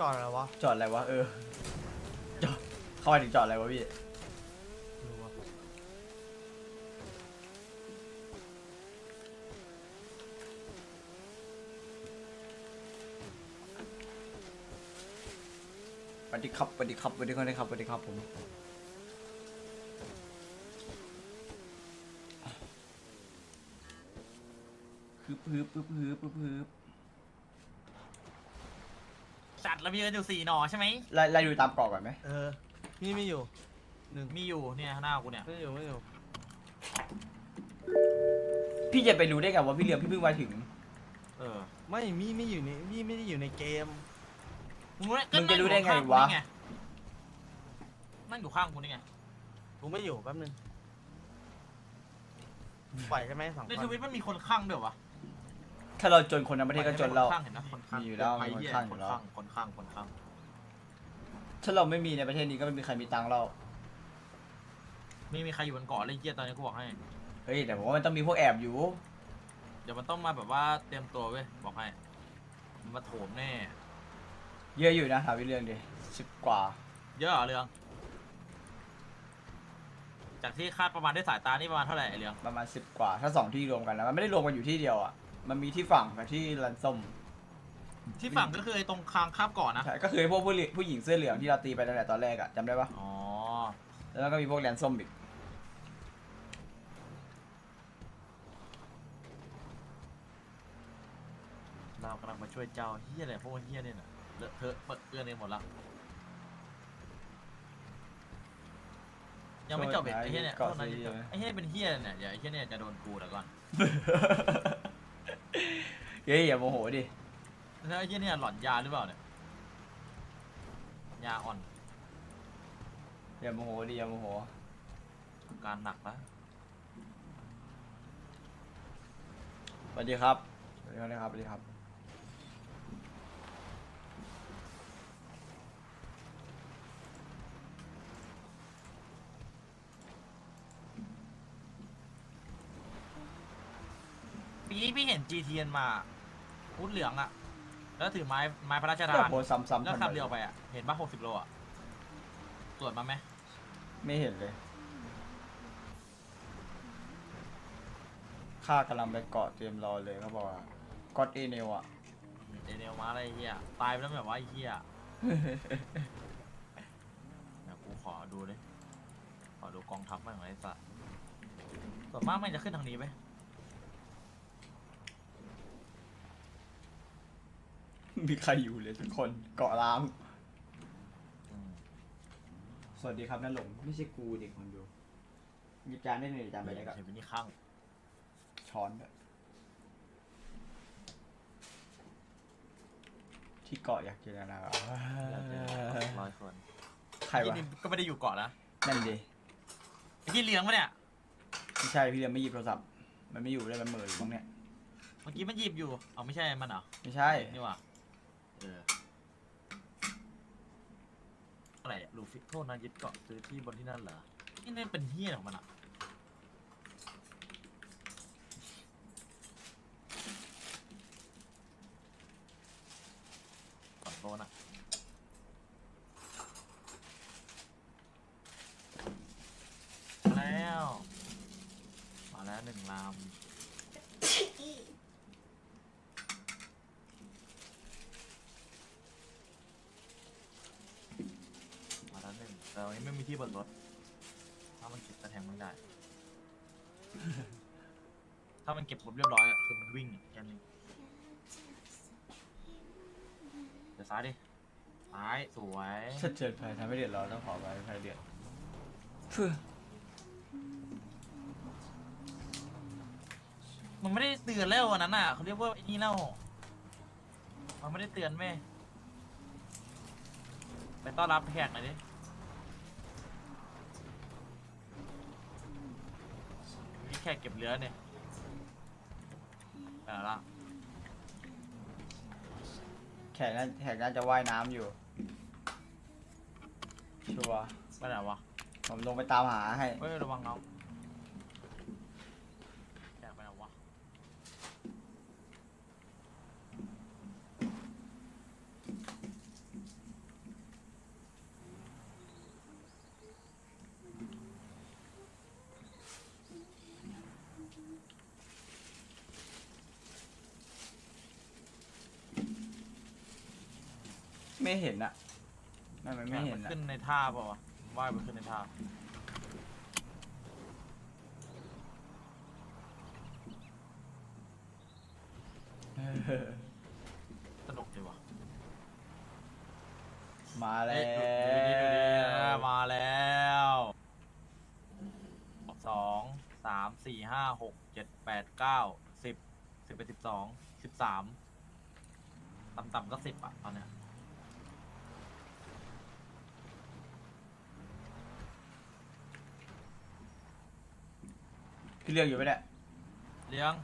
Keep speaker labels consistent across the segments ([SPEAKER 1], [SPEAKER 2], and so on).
[SPEAKER 1] จอดอะไรวะ
[SPEAKER 2] จอดอะไรวะเออจอดเข้าไปถึงจอดอะไรวะพี่
[SPEAKER 1] ไม่รู้วะ
[SPEAKER 2] สวัสดีครับสวัสดีครับสวัสดีครับสวัสดีครับสวัสดีครับผมฮึบฮึบฮึบฮึบฮึบฮึบ
[SPEAKER 3] จัดระเบียงอยู่สี่หนอใช่ไหม
[SPEAKER 2] ไล่ไล่ดูตามกรอบก่อนไหม
[SPEAKER 1] เออนี่ไม่อยู่หนึ่ง
[SPEAKER 3] มีอยู่เนี่ยข้างหน้ากูเนี่ย
[SPEAKER 1] ไม่อยู่ไม่อยู่
[SPEAKER 2] พี่จะไปรู้ได้ไงว่าพี่เหลียมพี่เพิ่งมาถึง
[SPEAKER 3] เออ
[SPEAKER 1] ไม่มีไม่อยู่ในมีไม่ได้อยู่ในเกม
[SPEAKER 3] มึงรู้
[SPEAKER 2] มึงจะรู้ได้ไงวะ
[SPEAKER 3] นั่งอยู่ข้างกูนี่ไง
[SPEAKER 1] กูไม่อยู่แป๊บนึงปล่อยใช่ไหมสอง
[SPEAKER 3] ใน
[SPEAKER 1] ค
[SPEAKER 3] ท
[SPEAKER 1] น
[SPEAKER 3] วิตมันมีคนข้างด้วยวะ
[SPEAKER 2] ถ้าเราจนคนทั้งประเทศก็จนเรา
[SPEAKER 3] คนข้างเห็นนะคนข้าง
[SPEAKER 2] มีอยู่แล้ว
[SPEAKER 3] ไอ้
[SPEAKER 2] มีคน
[SPEAKER 3] เหี้ย
[SPEAKER 2] ข้างอยู่
[SPEAKER 3] คน
[SPEAKER 2] แล้ว
[SPEAKER 3] ข้างคนข้างคนข้าง
[SPEAKER 2] ถ้าเราไม่มีในประเทศนี้ก็ไม่มีใครมีตังค์เรา
[SPEAKER 3] ไม่มีใครอยู่บนเกาะเลยไอ้เหี้ยตอนนี้กูบอกให้
[SPEAKER 2] เฮ้ยแต่ผมว่ามันต้องมีพวกแอบอยู่
[SPEAKER 3] เดี๋ยวมันต้องมาแบบว่าเตรียมตัวเว้ยบอกให้มันมาโถมแน่
[SPEAKER 2] เยอะอยู่นะถามพี่เรื่องดิสิบกว่า
[SPEAKER 3] เยอะเหรอเรือง จากที่คาดประมาณด้วยสายตานี่ประมาณเท่าไหร่ไอ้เรือง
[SPEAKER 2] ประมาณสิบกว่า ถ้าสองที่รวมกันแล้วมันไม่ได้รวมกันอยู่ที่เดียวอะ มันมีที่ฝั่งกับที่ลันส้ม
[SPEAKER 3] ที่ฝั่งก็คือไอ้ตรงคางคาบเก่อนนะ
[SPEAKER 2] ใช่ก็คือไอ้พวกผู้หญิงผู้หญิงเสื้อเหลืองที่เราตีไปตั้งแต่ตอนแรกอะจำได้ปะ
[SPEAKER 3] อ๋อ
[SPEAKER 2] แล้วก็มีพวกแลนส้มอีก
[SPEAKER 3] เรากำลังมาช่วยเจ้าเฮียอะไรพวกเฮียเนี่ยน่ะเลอะเทอะเปิดเปื้อนเองหมดละยังไม่จบอีกไอ้เฮียเนี่ย
[SPEAKER 2] เกาะ
[SPEAKER 3] เท่านั้น
[SPEAKER 2] ซี
[SPEAKER 3] ยังจบไอ้เฮียเป็นเฮียเนี่ยเดี๋ยวไอ้เฮียเนี่ยจะโดนกูแล้วก่อน
[SPEAKER 2] เฮ้ยอย่าโมโหดิ
[SPEAKER 3] แล้วไอ้เฮียเนี่ยหลอนยาหรือเปล่าเนี่ย ยาอ่อน
[SPEAKER 2] อย่าโมโหดิอย่าโมโห
[SPEAKER 3] อาการหนักแล้ว
[SPEAKER 2] สวัสดีครับ สวัสดีครับสวัสดีครับ
[SPEAKER 3] ปีนี้พี่เห็น GTN มา พุดเหลืองอะแล้วถือไม้ไม้พระราชทา
[SPEAKER 2] ก็
[SPEAKER 3] น
[SPEAKER 2] โพสซ้ำๆ
[SPEAKER 3] แล้ว
[SPEAKER 2] ทำ
[SPEAKER 3] ขับ
[SPEAKER 2] ไม
[SPEAKER 3] เร็วไปอะเห็นป่ะหกสิบโลอะตรวจมาไหม
[SPEAKER 2] ไม่เห็นเลยข้ากำลังไปเกาะเตรียมรอเลยเขาบอกว่าก็อดเอเนลอะ
[SPEAKER 3] เอเนลมาอะไรเฮียตายไปแล้วแบบว่าไอ้เฮียเดี๋ยวกูขอดูเลย ขอดูกองทัพบ้างไอ้สัสส่วนมากมันจะขึ้นทางนี้ไหม
[SPEAKER 2] มีใครอยู่เลยทุกคนเกาะล้าง
[SPEAKER 3] อืม
[SPEAKER 2] สวัสดีครับนั่นหลงไม่ใช่กูเด็กคนดูหยิบจานได้เลยจานไปได้กับ
[SPEAKER 3] เห็นเป็นนี่ข้าง
[SPEAKER 2] ช้อนด้วยที่เกาะอยากเจอนะ
[SPEAKER 3] แล้วเจอร้อยคน
[SPEAKER 2] ใครวะ
[SPEAKER 3] ที่นี่ก็ไม่ได้อยู่เกาะนะ
[SPEAKER 2] นั่นดิ
[SPEAKER 3] ไอ้ที่เลี้ยงปะเนี่ย
[SPEAKER 2] ไม่ใช่พี่เรียนไม่หยิบโทรศัพท์มันไม่อยู่เลยมันเหม่ออยู่บ้างเนี่ย
[SPEAKER 3] เมื่อกี้มันหยิบอยู่ เอาไม่ใช่มันเหรอ
[SPEAKER 2] ไม่ใช่
[SPEAKER 3] นี่หว่า เออ อะไรอะลูฟิโทษนะยึดเกาะซื้อที่บนที่นั่นเหรอ นี่นั่นเป็นเฮี้ยของมันอะก่อนโดนอะมาแล้ว มาแล้วหนึ่งลำมาแล้วหนึ่งแต่วันนี้ไม่มี ที่บนรถ ถ้ามันเก็บจะแทงไม่ได้ ถ้ามันเก็บปุ๊บเรียบร้อยอะคือมันวิ่งแค่นี้เดี๋ยวซ้ายดิซ้ายสวย
[SPEAKER 2] ถ้าเจอใครทำให้เดือดร้อนต้องขอไปใครเดือดเพื่อ
[SPEAKER 3] มันไม่ได้เตือนแล้ววันนั้นอะเขาเรียกว่าไอ้นี่แล้วมันไม่ได้เตือนแม่ไปต้อนรับแขกหน่อยดิ นี่แขกเก็บเรือเนี่ยแต่ละ
[SPEAKER 2] แขกน่าแขกน่าจะว่ายน้ำอยู่ ชัวร์
[SPEAKER 3] ไปไหนวะ
[SPEAKER 2] ผมลงไปตามหาให้
[SPEAKER 3] เฮ้ยระวังเงาแขกไปไหนวะ
[SPEAKER 2] ไม่เห็นอะนั่นมันไม่เห็น
[SPEAKER 3] มัน
[SPEAKER 2] อะ
[SPEAKER 3] ขึ้นในท่าเปล่าวะว่ายมันขึ้นในท่า
[SPEAKER 2] เออ
[SPEAKER 3] สนุกดีว่ะ
[SPEAKER 2] มาแล้
[SPEAKER 3] เอ้ยดูดิดูดิอ่าว มาแล้วสองสามสี่ห้าหกเจ็ดแปดเก้าสิบสิบไปสิบสองสิบสามต่ำๆก็สิบอะตอนเนี้ย
[SPEAKER 2] พี่เรื่องอยู่ไหมเนี่ย
[SPEAKER 3] เลี้ยง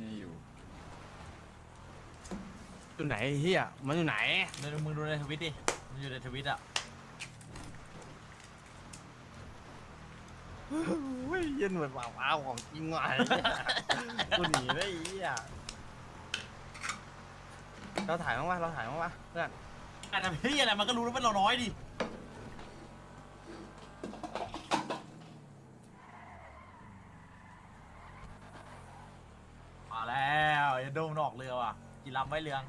[SPEAKER 2] นี่อยู่
[SPEAKER 1] อยู่ไหนไอ้เฮียมันอยู่ไหน
[SPEAKER 3] ในมึงดูในทวิตดิ มันอยู่ในทวิตอะ
[SPEAKER 1] เฮ้ยเย็นเหมือนว้าวของจริงว่ะไอ้เหี้ยกูหนีได้ไอ้เฮียเราถ่ายมั้างวะเราถ่ายมั้างวะเพื่อน
[SPEAKER 3] อาจจะพี่อะไรมันก็รู้แล้วว่าเราน้อยดิ มาแล้ว อย่าโดมนออกเรือว่ะกี่ลำไว้เรือง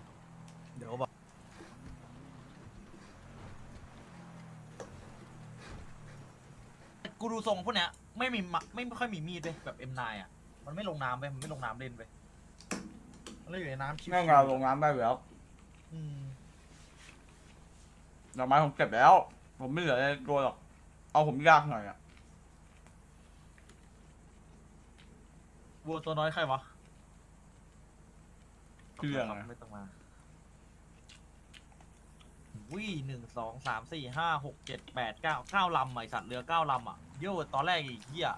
[SPEAKER 1] เดี๋ยวบอก
[SPEAKER 3] กูดูทรงพวกเนี้ยไม่มีมะไม่ค่อยมีมีดเลยแบบ M9 อะ มันไม่ลงน้ำไปมันไม่ลงน้ำเล่นไปมันเลยอยู่ในน้ำชิวๆ
[SPEAKER 2] แม่งเราลงน้ำได้อยู่แล้ว
[SPEAKER 3] อืม
[SPEAKER 2] ดอกไม้ผมเก็บแล้ว ผมไม่เหลืออะไรตัวหรอก เอาผมยากหน่อยอะ
[SPEAKER 3] วัวตัวน้อยใครวะ
[SPEAKER 2] พี่เรื่องอะ
[SPEAKER 3] ไม่ต้องมาวิหนึ่งสองสามสี่ห้าหกเจ็ดแปดเก้าเก้าลำไอสัตว์เรือเก้าลำอะเยอะกว่าตอนแรกอีกเหี้ย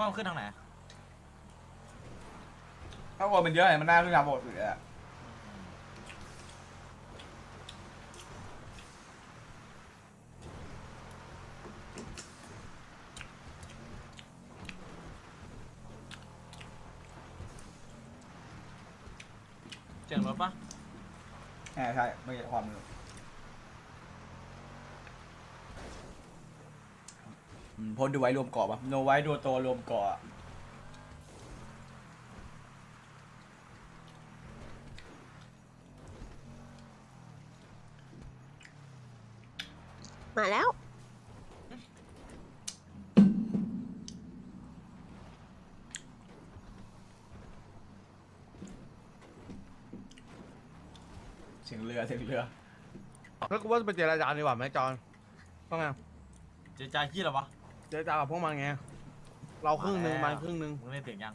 [SPEAKER 3] ว่ามันขึ้นทางไหน
[SPEAKER 2] ถ้าวัวมันเยอะเนี่ยมันน่าขึ้นมาบดอยู่แล้ว
[SPEAKER 3] เสียงรถปะ
[SPEAKER 2] ใช่ใช่ ไม่ใช่ความเลยอืมพ่นดูไว้รวมเกาะปะโนไว้ดูตัวรวมเกาะ
[SPEAKER 4] มาแล้ว
[SPEAKER 2] เสียงเรือเสียงเรือ
[SPEAKER 1] แล้วกูว่าจะไปเจรจาดีกว่าไหมจอนว่าไง
[SPEAKER 3] เจรจาขี้หรอวะ
[SPEAKER 1] เจรจากับพวกมันไง เราครึ่งหนึ่งมันครึ่งหนึ่ง
[SPEAKER 3] มึงได้เสียงยัง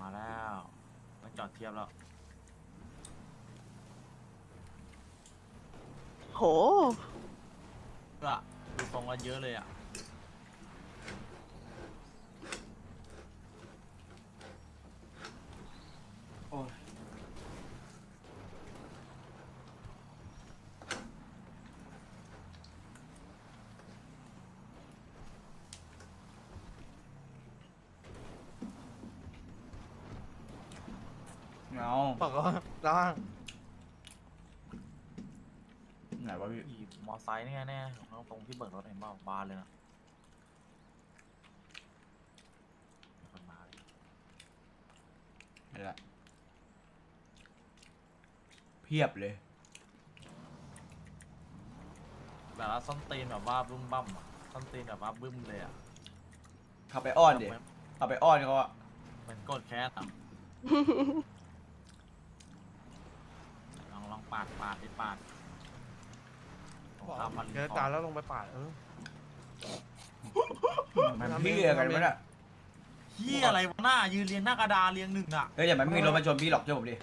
[SPEAKER 3] มาแล้วมันจอดเทียบแล้ว
[SPEAKER 4] โห
[SPEAKER 3] ก็ดูทรงแล้วเยอะเลยอะ
[SPEAKER 1] บอกว่าแล้ว
[SPEAKER 2] ไหนวะพี่
[SPEAKER 3] อีมอไซค์นี่ไงแน่ตรงที่เบิกรถเห็นเปล่าบานเลยนะมีคนมาเลย
[SPEAKER 2] เห็นละเพียบเลย
[SPEAKER 3] แบบว่าส้นตีนแบบว่าบึ้มบั้มอะส้นตีนแบบว่าบึ้มเลยอะ
[SPEAKER 2] เข้าไปอ้อนดิเอาไปอ้อนเขาอะ
[SPEAKER 3] เหมือนกดแคสอะ ลองลองปาดปาดดิปาดโอ้ข้ามมัน
[SPEAKER 1] เจรจาแล้วลงไปป่าดเออ
[SPEAKER 2] มัน
[SPEAKER 1] ทำเอง
[SPEAKER 2] เพี้ยกัน
[SPEAKER 1] ทำเอง
[SPEAKER 2] มั้ยน่ะ
[SPEAKER 3] เฮียอะไรวะหน้ายืนเรียงหน้ากระดานเรียงหนึ่งอะ
[SPEAKER 2] เฮ้ยอย่ามันไม่มีรถมาชนพี่หรอกเชื่อผมดิ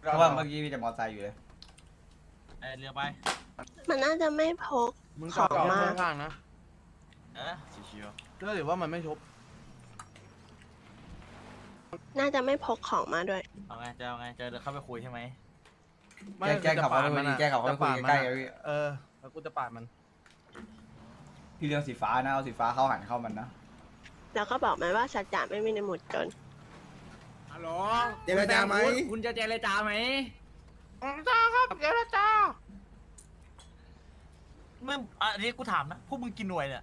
[SPEAKER 2] เพราะว่าเมื่อกี้มีแต่มอเตอร์ไซค์อยู่เลย
[SPEAKER 3] เอยเรือไป
[SPEAKER 4] มันน่าจะไม่พก
[SPEAKER 1] มึง
[SPEAKER 4] ขอ
[SPEAKER 1] จอด
[SPEAKER 4] มา
[SPEAKER 1] ข้างๆนะ
[SPEAKER 3] เอ๊ะชิว
[SPEAKER 1] ถ้าถือว่ามันไม่ชบ
[SPEAKER 4] น่าจะไม่พกของมาด้วย
[SPEAKER 3] ๆเอาไงจะเอาไงจะเดินเข้าไปคุยใช่ไหม
[SPEAKER 1] ไม่
[SPEAKER 2] แกล้ง
[SPEAKER 1] จะ
[SPEAKER 2] ขับเขา
[SPEAKER 1] ปาด
[SPEAKER 2] ไป
[SPEAKER 1] มัน
[SPEAKER 2] คุย
[SPEAKER 1] อะ
[SPEAKER 2] แกล้งขับเขาไปคุย
[SPEAKER 1] จะปาดมัน
[SPEAKER 2] ใกล้
[SPEAKER 1] อะ
[SPEAKER 2] ๆพี่
[SPEAKER 1] เออแล้วกูจะปาดมัน
[SPEAKER 2] พี่เรื่องสีฟ้านะเอาสีฟ้าเข้าหันเข้ามันนะ
[SPEAKER 4] แล้วก็บอกมันว่าสัจจะไม่มีในหมวดจน
[SPEAKER 5] ฮัลโหล
[SPEAKER 6] เจรจาไหม
[SPEAKER 5] คุณคุณจะเจรจาไหม
[SPEAKER 1] จ้าครับเจรจา
[SPEAKER 3] มึงอะอันนี้กูถามนะพวกมึงกินหน่วยเนี่ย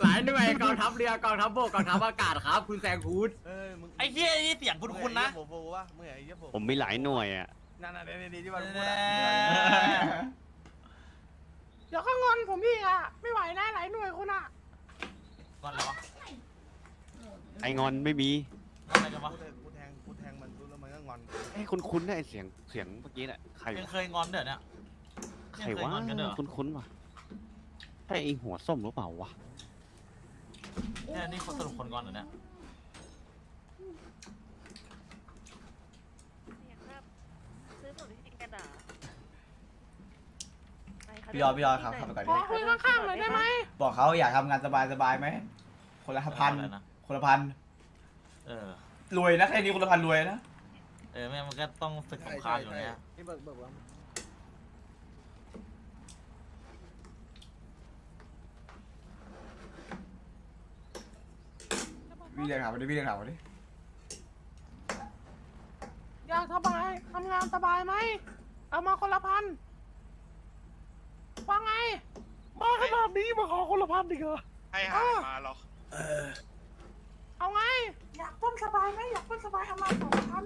[SPEAKER 5] หลายหน่วยกองทัพเรือกองทัพบกกองทัพอากาศครับ คุณแซงคูด
[SPEAKER 1] เอ้ยมึง
[SPEAKER 3] ไอ้เหี้ยนี่เสียงคุ้นๆนะ
[SPEAKER 1] มึงเห็ไอ้เหี้ยโผล่ๆวะมึงเห็นไอ้เหี้ยโผล่
[SPEAKER 7] ผมมีหลายหน่วยอะ
[SPEAKER 1] นั่นน่ะเนี่ยๆๆที่มันพูดอะ
[SPEAKER 3] เดี๋ยวก็งอนผมพี่อะ ไม่ไหวนะหลายหน่วยคุณอะงอนอะไรวะ
[SPEAKER 7] ไองอนไม่มี
[SPEAKER 3] งอนอะไรกันวะ
[SPEAKER 1] กูแทงกูแทงมันรู้แล้วมันก็งอน
[SPEAKER 7] ไอ้ยคุณคุ้นๆนะไอเสียงเสียงเมื่อกี้น่ะใคร
[SPEAKER 3] ยัง
[SPEAKER 7] วะ
[SPEAKER 3] เคยงอนเด้อเนี่ย
[SPEAKER 7] ใครวะ
[SPEAKER 3] ยังเคยงอนกันเด้อ
[SPEAKER 7] คุ้นๆวะ ไอไอหัวส้มหรือเปล่าวะ
[SPEAKER 3] เนี่ยนี่เขาสรุปคนงอนเหรอเนี่ย
[SPEAKER 4] ซื้อหนูที่กระดาษ
[SPEAKER 2] พี่ยอดพี่ยอดครับขับไปก่อนดิ
[SPEAKER 4] คุยข้างๆหน่อยได้ไหม
[SPEAKER 2] บอกเขาอยากทำงานสบายสบายๆไหมคนละพัน
[SPEAKER 3] อะไรนะ
[SPEAKER 2] คนละพัน
[SPEAKER 3] เออ
[SPEAKER 2] รวยนะแค่นี้คนละพันรวยนะ
[SPEAKER 3] เออแม่งมันก็ต้องศึกสงครามอยู่เนี่ย
[SPEAKER 6] นี่เบิกเบิกว่า
[SPEAKER 2] พี่เรียกถามมาดิพี่เรียกถามมาดิ
[SPEAKER 8] อยากสบายทำงานสบายไหม เอามาคนละพันว่าไง มาขนาดนี้มาขอคนละพันดิเหรอ
[SPEAKER 1] ให้หายมาหรอ
[SPEAKER 8] เอาไง อยากต้นสบายไหมอยากต้นสบายเอามาสองพัน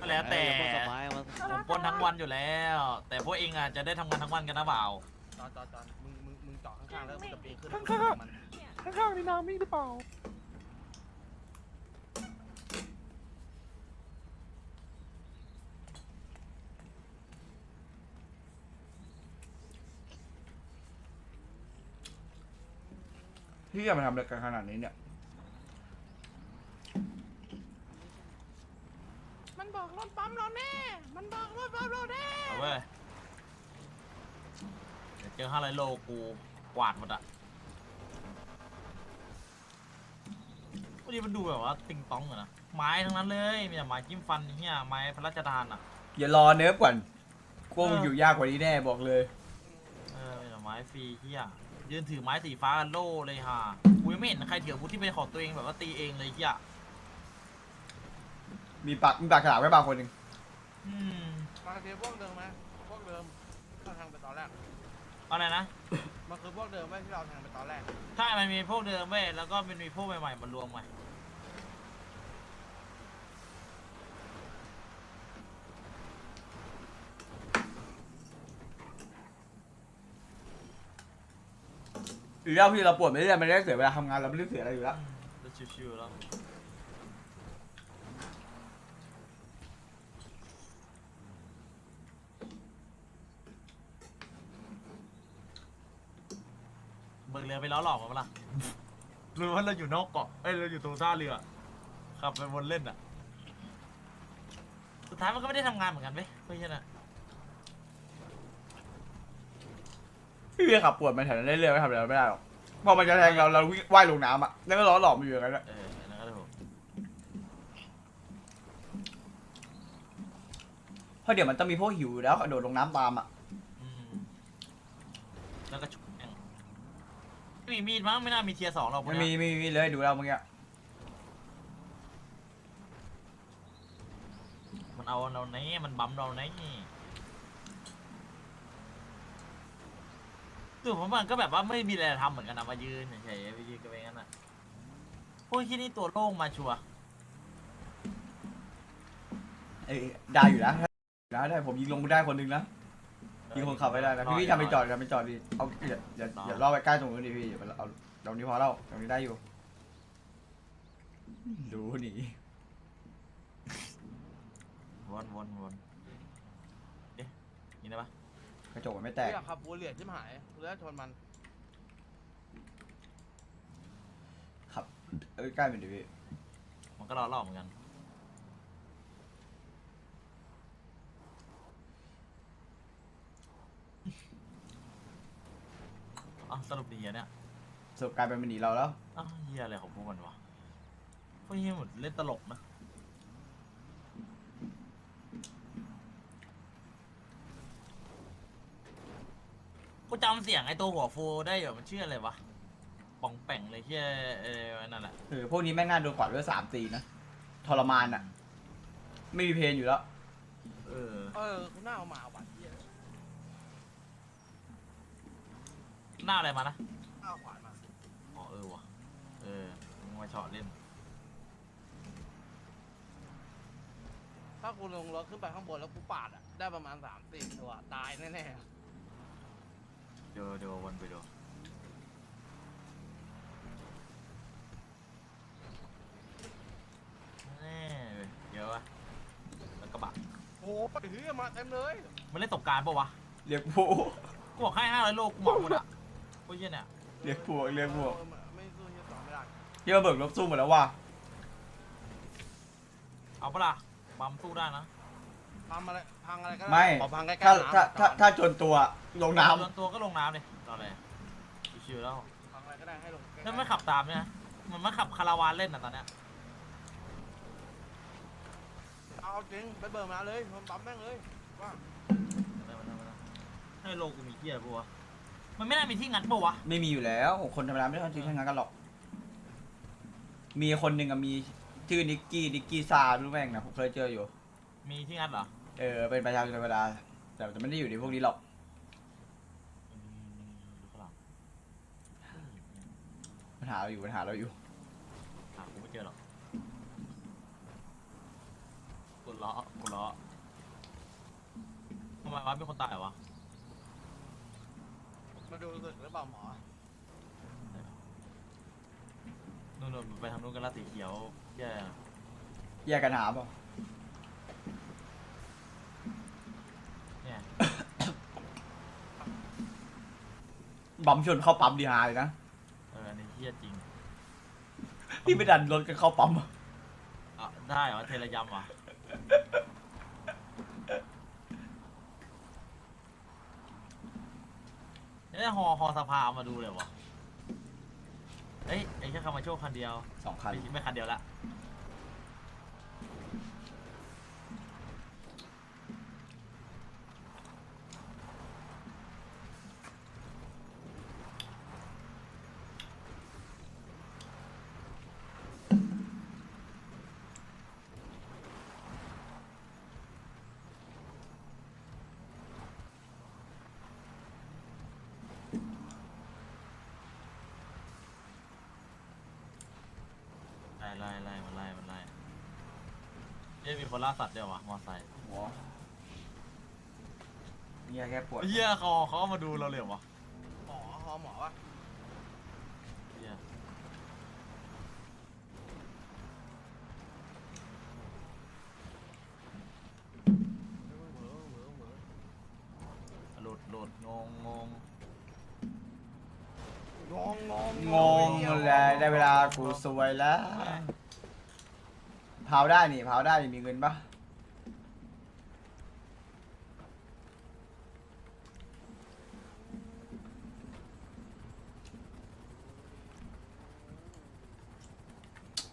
[SPEAKER 3] ก็แล้วแต่
[SPEAKER 7] เออสบายมา
[SPEAKER 3] ผมปล้นทั้งวันอยู่แล้ว แต่พวกเองอะจะได้ทำงานทั้งวันกันนะเปล่า
[SPEAKER 1] จอดจอดจอดมึงมึงมึงเจาะข้างๆแล้วมึงจะปีนขึ้น
[SPEAKER 8] ข้างๆ
[SPEAKER 1] มัน
[SPEAKER 8] ข้างๆนี่นามิหรือเปล่า
[SPEAKER 2] พี่จะมาทำอะไรกันขนาดนี้เนี่ย
[SPEAKER 8] มันบอกรถปั๊มเราแน่ มันบอกรถปั๊มเราแน่
[SPEAKER 3] เอาเว้ยเดี๋ยวเจอห้าร้อยโลกูกวาดหมดอะวันนี้มันดูแบบว่าติงต้องอะนะ ไม้ทั้งนั้นเลย มีแต่ไม้จิ้มฟันเฮียไม้พระราชทานอะ
[SPEAKER 2] อย่ารอเนิร์ฟก่อนกลัวมึงอยู่ยากกว่านี้แน่บอกเลย
[SPEAKER 3] เออมีแต่ไม้ฟรีเฮีย ยืนถือไม้สีฟ้ากันโล่เลยฮะกูยังไม่เห็นใครถืออาวุธที่เป็นของตัวเองแบบว่าตีเองเลยเฮีย
[SPEAKER 2] มีปากมีปากฉลามไว้บางคนหนึ่ง
[SPEAKER 3] อืม
[SPEAKER 1] มันคือพวกเดิมไหมพวกเดิมที่เราแทงไปตอนแรก
[SPEAKER 3] อะไรนะ
[SPEAKER 1] มันคือพวกเดิมไหมที่เราแทงไปตอนแรก
[SPEAKER 3] ใช่มันมีพวกเดิมเว้ยแล้วก็มันมีพวกใหม่ๆมารวมใหม่
[SPEAKER 2] หรือแล้วพี่เราปวดไม่ได้มันได้เสียเวลาทำงานเราไม่ได้เสียอะไรอยู่แล้ว
[SPEAKER 3] จะชิวๆแล้วเบิกเรือไปล้อหลอกมาปะล่ะรู้ว่าเราอยู่นอกเกาะเอ้ยเราอยู่ตรงท่าเรือขับไปวนเล่นอะ สุดท้ายมันก็ไม่ได้ทำงานเหมือนกันเว้ยไม่ใช่ะ
[SPEAKER 2] พี่จะขับปวดมาแถวนั้นได้เรื่อยไม่ทำอะไรเราไม่ได้หรอกพอมันจะแทงเราเราวิ่งว่ายลงน้ำอะแล้วก็ล้อหลอกมันอยู่อย่างนั้นแหละ
[SPEAKER 3] เอออันนั่นก็ถูก
[SPEAKER 2] เพราะเดี๋ยวมันต้องมีพวกหิวอยู่แล้วกระโดดลงน้ำตามอะ
[SPEAKER 3] อืมแล้วก็ชุบแม่งไม่มีมีดมั้งไม่น่ามีเทียร์สองหรอกพวก
[SPEAKER 2] มัน
[SPEAKER 3] เนี้
[SPEAKER 2] มี
[SPEAKER 3] ย
[SPEAKER 2] มีมีเลยดูแล้วเมื่อกี้
[SPEAKER 3] มันเอาเราไหนมันบั๊มเราไหน ตัวผมมันก็แบบว่าไม่มีอะไรทำเหมือนกันนะมายืนเฉยๆไปยืนกันไปงั้นน่ะพวกที่นี่ตัวโล่งมาชัวร์
[SPEAKER 2] เอ้ยได้อยู่นะได้ได้ผมยิงลงได้คนหนึ่งนะยิงคนขับไปได้นะพี่พี่ทำไปจอดทำไปจอดดิเอาอย่าอย่าอย่าล่อไปใกล้ตรงนู้นดิพี่อย่าไปเอาตรงนี้พอแล้วตรงนี้ได้อยู่รู้หนี
[SPEAKER 3] วนวนวนเอ๊ะยิงได้ปะ
[SPEAKER 2] กระจกมันไม่แตก
[SPEAKER 1] อยากขับบูเหลียดชิบหายกูจะชนมัน
[SPEAKER 2] ขับเอ้ยใกล้เป็นดิพี่
[SPEAKER 3] มันก็รอรอบเหมือนกันอ๋อสรุปดีอะเนี่ย
[SPEAKER 2] สรุปกลายเป็นมันหนีเราแล้ว
[SPEAKER 3] อ้าวเฮียอะไรของพวกมันวะพวกเฮียเหมือนเล่นตลกนะ กูจำเสียงไอ้ตัวหัวฟูได้อยู่มันชื่ออะไรวะป่องแป่งเลยเฮียเออนั่นแหละ
[SPEAKER 2] เออพวกนี้แม่งน่าโดนกวาดด้วยสามตีนะทรมานอะไม่มีเพลงอยู่แล้ว
[SPEAKER 3] เออ
[SPEAKER 1] เออคุณหน้าเอามาว่ะเหี้ย
[SPEAKER 3] หน้าอะไรมานะ
[SPEAKER 1] หน้าเอาขวานมา
[SPEAKER 3] อ๋อเออว่ะเออมึงมาเฉาะเล่น
[SPEAKER 1] ถ้ากูลงรถขึ้นไปข้างบนแล้วกูปาดอะได้ประมาณสามสี่ตัวตายแน่
[SPEAKER 3] เดี๋ยวเดี๋ยววนไปดูแน่เว้ยเยอะวะแล้วกระบะ
[SPEAKER 1] ๆโอ้ไปเฮ้ยมาเต็มเลย
[SPEAKER 3] มันเล่นตบการปะวะ
[SPEAKER 2] เรียกพวก
[SPEAKER 3] กูบอกให้ห้าร้อยโลกูเหมาหมดอะกูเหี้ยเนี่ย
[SPEAKER 2] เรียกพวกเรียกพวก
[SPEAKER 1] ออไม่สู้เฮียสองไม่ได้
[SPEAKER 2] ที่มาเบิกรถสู้หมดแล้วว่ะ
[SPEAKER 3] เอาปะล่ะบัมสู้ได้นะ
[SPEAKER 1] ทำอะไรพังอะไรก็ด้
[SPEAKER 2] ไม่
[SPEAKER 1] ขอพังใกล้ๆ
[SPEAKER 2] ถ้า
[SPEAKER 1] น้ำ
[SPEAKER 2] ถ้าถ้า
[SPEAKER 1] ก่อน
[SPEAKER 2] ถ้าจนตัว ลงน้
[SPEAKER 3] โดตัวก็ลงน้ำเลยตอนแรกชิวๆแล้ว
[SPEAKER 1] พังอะไรก็ได้ให้ลงใกล้ๆ
[SPEAKER 3] ถ้าไม่ขับตามเนี่ยนะมันมาขับคาราวานเล่นอะตอนเนี้ย
[SPEAKER 1] เอาจริงไปเบิร์มาเลยมันปั๊มแม่งเลยว่า
[SPEAKER 3] ไม่ไม่ไม่ไม่ให้โลกูมีเที่ยปะวะมันไม่น่ามีที่งัดปะวะำ
[SPEAKER 2] ไม่มีอยู่แล้วคนธรรมดาไม่ต้องทิ้งทางนั้นกันหรอก มีคนหนึ่งอะมีชื่อนิกกี้นิกกี้ซาไม่รู้แม่งนะผมเคยเจออยู่
[SPEAKER 3] มีที่งัดเหรอ
[SPEAKER 2] เออเป็นประชาชนธรรมดาแต่แต่ไม่ได้อยู่ในพวกนี้หรอก
[SPEAKER 3] อืมดูข้างหลัง
[SPEAKER 2] ปัญหาเราอยู่ปัญหาเราอยู่
[SPEAKER 3] หากูไม่เจอหรอกกูล้อกูล้อทำไมวะมีคนตายวะ
[SPEAKER 1] มาดูสึกหรือเปล่าหมอ
[SPEAKER 3] นู่นๆไปทางนู้นกันละสีเขียวแย่
[SPEAKER 2] แยกกันหาเปล่า
[SPEAKER 3] เนี่ย
[SPEAKER 2] บัมชนเข้าปั๊มดีฮาเลยนะ
[SPEAKER 3] เอออันนี้เที่ยจริง
[SPEAKER 2] พี่ไม่ดันรถกันเข้าปั๊มอะ
[SPEAKER 3] อะได้เหรอเทระยำวะเอ้ยฮอฮอสภาเอามาดูเลยวะเอ้ยไอ้แค่คามาโชคคันเดียว
[SPEAKER 2] สองคัน
[SPEAKER 3] ไม่ไม่คันเดียวละ ล่ไล่ไล่มันไล่มันไล่เอ้ยมีคนล่าสัตว์ด้วยวะมอไซค์
[SPEAKER 2] หัวเนี่ยแค่ปวด
[SPEAKER 3] เฮียเขาเขาเอามาดูเราเลยเหรอวะ
[SPEAKER 1] หมอหอหมอวะ
[SPEAKER 3] เฮีย
[SPEAKER 1] เหวอเหวอเหวอ
[SPEAKER 3] หลุดหลุดงงงง
[SPEAKER 1] งงงง
[SPEAKER 2] งงเลยได้เวลากู สวยแล้วเผาได้นี่เผาได้นี่มีเงินปะ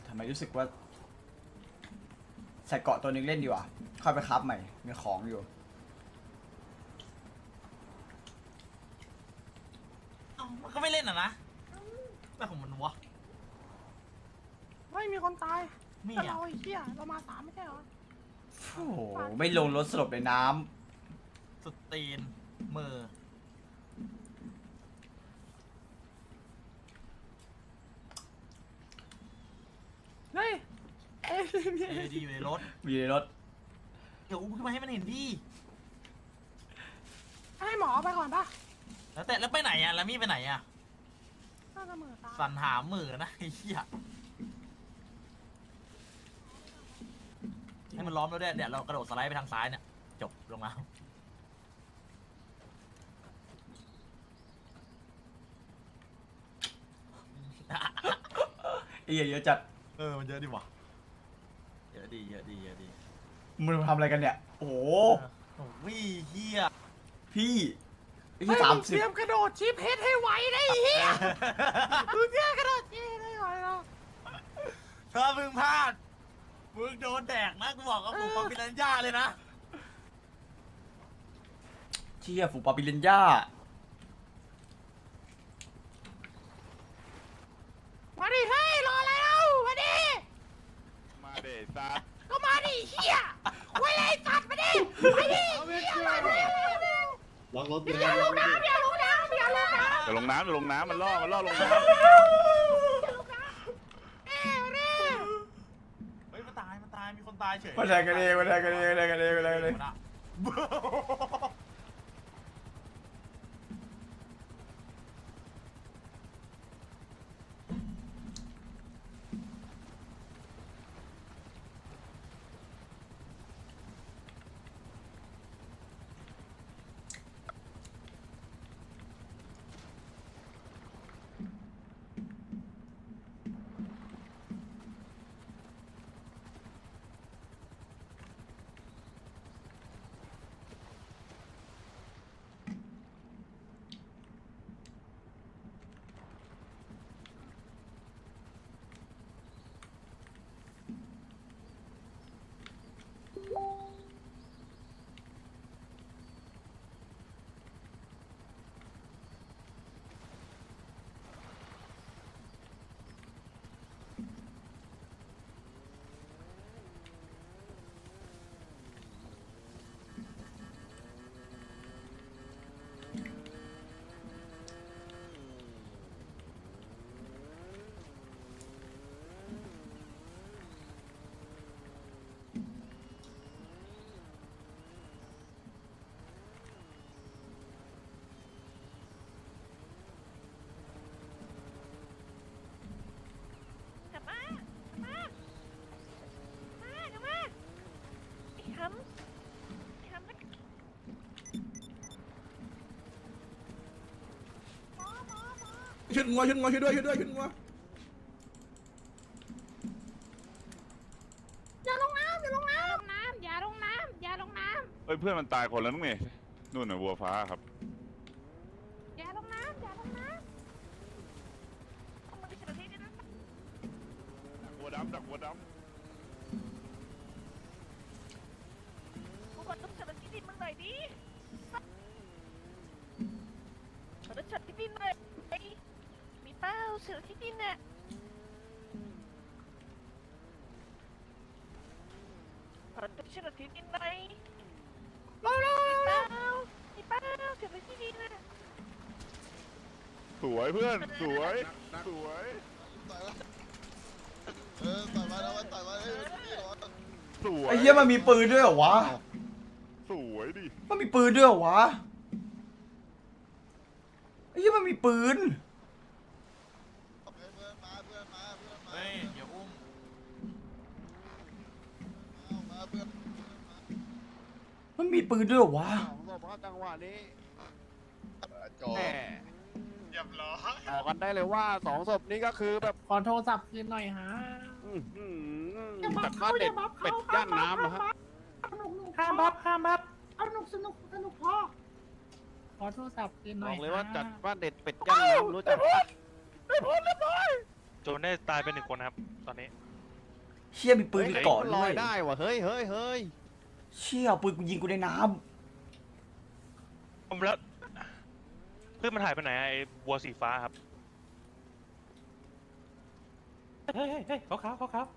[SPEAKER 2] ทำไมรู้สึกว่า ใส่เกาะตัวหนึงเล่นดีกว่าค่อยไปคับใหม่ มีของอยู่
[SPEAKER 3] เอ้ามันก็ไม่เล่นอะนะอะไรของมันวะ
[SPEAKER 8] ไม่มีคนตาย
[SPEAKER 3] มี
[SPEAKER 8] แต่
[SPEAKER 3] อะ
[SPEAKER 8] เราไอ้เหี้ยเรามาสามไม่ใช่เหรอ
[SPEAKER 2] โอ้โหไม่ลงรถสลบในน้
[SPEAKER 3] สุดตีนมือ
[SPEAKER 8] เฮ้ยเอ้ย
[SPEAKER 3] เอดีอยู่ในรถำ
[SPEAKER 2] มีในรถ
[SPEAKER 3] เดี๋ยวอุ้มขึ้นมาให้มันเห็นดิ
[SPEAKER 8] ให้หมอไปก่อนปะ
[SPEAKER 3] แล้วแต่แล้วไปไหนอะ แล้วมี่ไปไหนอะ
[SPEAKER 8] น่าจะเหมือตา
[SPEAKER 3] สันหามือนะไอ้เหี้ย ให้มันล้อมแล้วด้วยเดี๋ยวเรากระโดดสไลด์ไปทางซ้ายเนี่ยจบลงมา
[SPEAKER 2] ไอ้เหี้ยเยอะจัด
[SPEAKER 3] เออมันเยอะดีว่ะเยอะดีเยอะดีเยอะดี
[SPEAKER 2] มึงทำอะไรกันเนี่ย โอ้โห
[SPEAKER 3] โอ้ยเฮีย
[SPEAKER 2] พี่ไอ้
[SPEAKER 8] เฮ้
[SPEAKER 2] ที่
[SPEAKER 8] ย
[SPEAKER 2] สาม
[SPEAKER 8] มึง
[SPEAKER 2] สิ
[SPEAKER 8] เต
[SPEAKER 2] บ
[SPEAKER 8] รียมกระโดดชิปเพชรให้ไวได้ไอ้เหี้ยมึงเตรียมกระโดดชิปให้ไวแล้ว
[SPEAKER 3] ถ้ามึงพลาด มึงโดนแดกนะกูบอกกับผมปาปิรัญญาเลยนะ
[SPEAKER 2] เชี่ยฝูปาปิเลนย่า
[SPEAKER 8] มาดิเฮ้ยรอแล้วมาดิ
[SPEAKER 6] มาเดทสัตว์
[SPEAKER 8] ก็มาดิเฮียไว้เลยสัตว์มาดิไปดิเฮียมาดิ
[SPEAKER 9] ล็อกรถ
[SPEAKER 8] เดี๋ยวลงน้ำเดี๋ยวลงน้ำเดี๋ยวลงน้ำ
[SPEAKER 6] จะลงน้ำจะลงน้ำมันล่อมันล่อลงน้
[SPEAKER 8] เอ้ยเร่
[SPEAKER 3] เฮ้ยมันตายมัน ตายมีคนตายเฉย
[SPEAKER 2] มาแทงกันเองมาแทงกันเองมาแทงกันเองมาแทงกันเอง
[SPEAKER 9] ชุดงัวชุดงัวช่วยด้วยช่วยด้วยชุดงัว
[SPEAKER 8] อย่าลงน้ำอย่าลงน้ำน้ำอย่าลงน้ำอย่าลงน้ำ
[SPEAKER 6] เฮ้ยเพื่อนมันตายคนแล้วนุ้งนี่นู่นน่ะวัวฟ้าครับำ
[SPEAKER 8] อย่าลงน้ำอย่าลงน้
[SPEAKER 4] เอามือฉันที่นี่นะ
[SPEAKER 6] วัวดำดักวัวด
[SPEAKER 4] กูขอต้องฉันที่ดินมึงหน่อยดิขอต้องฉันที่ดินหน่อยไอ้มี เป้าเสือที่ดินน่ะขอต้องฉันที่ดินหน่อยมีเป้ามีเป้าเสือที่ดินน่ะำ
[SPEAKER 6] สวยเพื่อน สวย สวย
[SPEAKER 9] เออต่อยมาแล้วต่อยมาเอ้ยนี่เหรอ
[SPEAKER 6] สวย
[SPEAKER 2] ไอ้เหี้ยมันมีปืนด้วยเหรอวะ
[SPEAKER 6] สวยดิ
[SPEAKER 2] มันมีปืนด้วยเหรอวะ ไอ้เหี้ยมันมีปืน
[SPEAKER 9] เพื่อนมาเพื่อนมาเพื่อนมา
[SPEAKER 3] เฮ้ยอย่าอุ้ม
[SPEAKER 9] เอามาเพื่อน
[SPEAKER 2] มันมีปืนด้วยเหรอวะ
[SPEAKER 7] สองศพครับจังหวะนี้
[SPEAKER 9] จอ
[SPEAKER 7] แหม
[SPEAKER 9] เรียบร้อย
[SPEAKER 7] บอกกันได้เลยว่าสองศพนี้ก็คือแบบ
[SPEAKER 5] ขอโทรศัพท์คืนหน่อยฮะ
[SPEAKER 7] อื้อหือ
[SPEAKER 8] อย่าบั
[SPEAKER 7] จา
[SPEAKER 8] ฟ
[SPEAKER 7] ก
[SPEAKER 8] เขา
[SPEAKER 7] บ้าน
[SPEAKER 8] อ
[SPEAKER 7] เด็ด
[SPEAKER 8] ย่าบัฟ
[SPEAKER 7] เป็
[SPEAKER 8] เขา
[SPEAKER 7] ดย่างน้ำเหรอฮะ
[SPEAKER 8] สนุกหนุก
[SPEAKER 5] ห้ามบัฟห้ามบัฟ
[SPEAKER 8] เอาหนุกสนุกสนุกพอ
[SPEAKER 5] ขอโทรศัพท์คืนห
[SPEAKER 7] บ
[SPEAKER 5] น่อ
[SPEAKER 7] อยกเลยว่า
[SPEAKER 5] ฮะ
[SPEAKER 7] จัดบ้านเด็ดเป็ดย่างน้ำรู้จักปะ
[SPEAKER 10] โจนได้ตายไปหนึ่งคนนะครับ ตอนนี้
[SPEAKER 2] เชี่ยมีปืนที่เกาะ
[SPEAKER 7] ฮ้ย
[SPEAKER 2] ด้
[SPEAKER 7] ล
[SPEAKER 2] ว
[SPEAKER 7] อยยได้ว่ะเฮ้ยเฮ้ยเฮ้ย
[SPEAKER 2] เชี่ยเอาปืนกูยิงกูในน้
[SPEAKER 10] ผมแล้วเพื่อนมันหายไปไหนอะไอ้วัวสีฟ้าครับ
[SPEAKER 5] เฮ้ยเฮ้ยเฮ้ยขาวขาวขาวขาว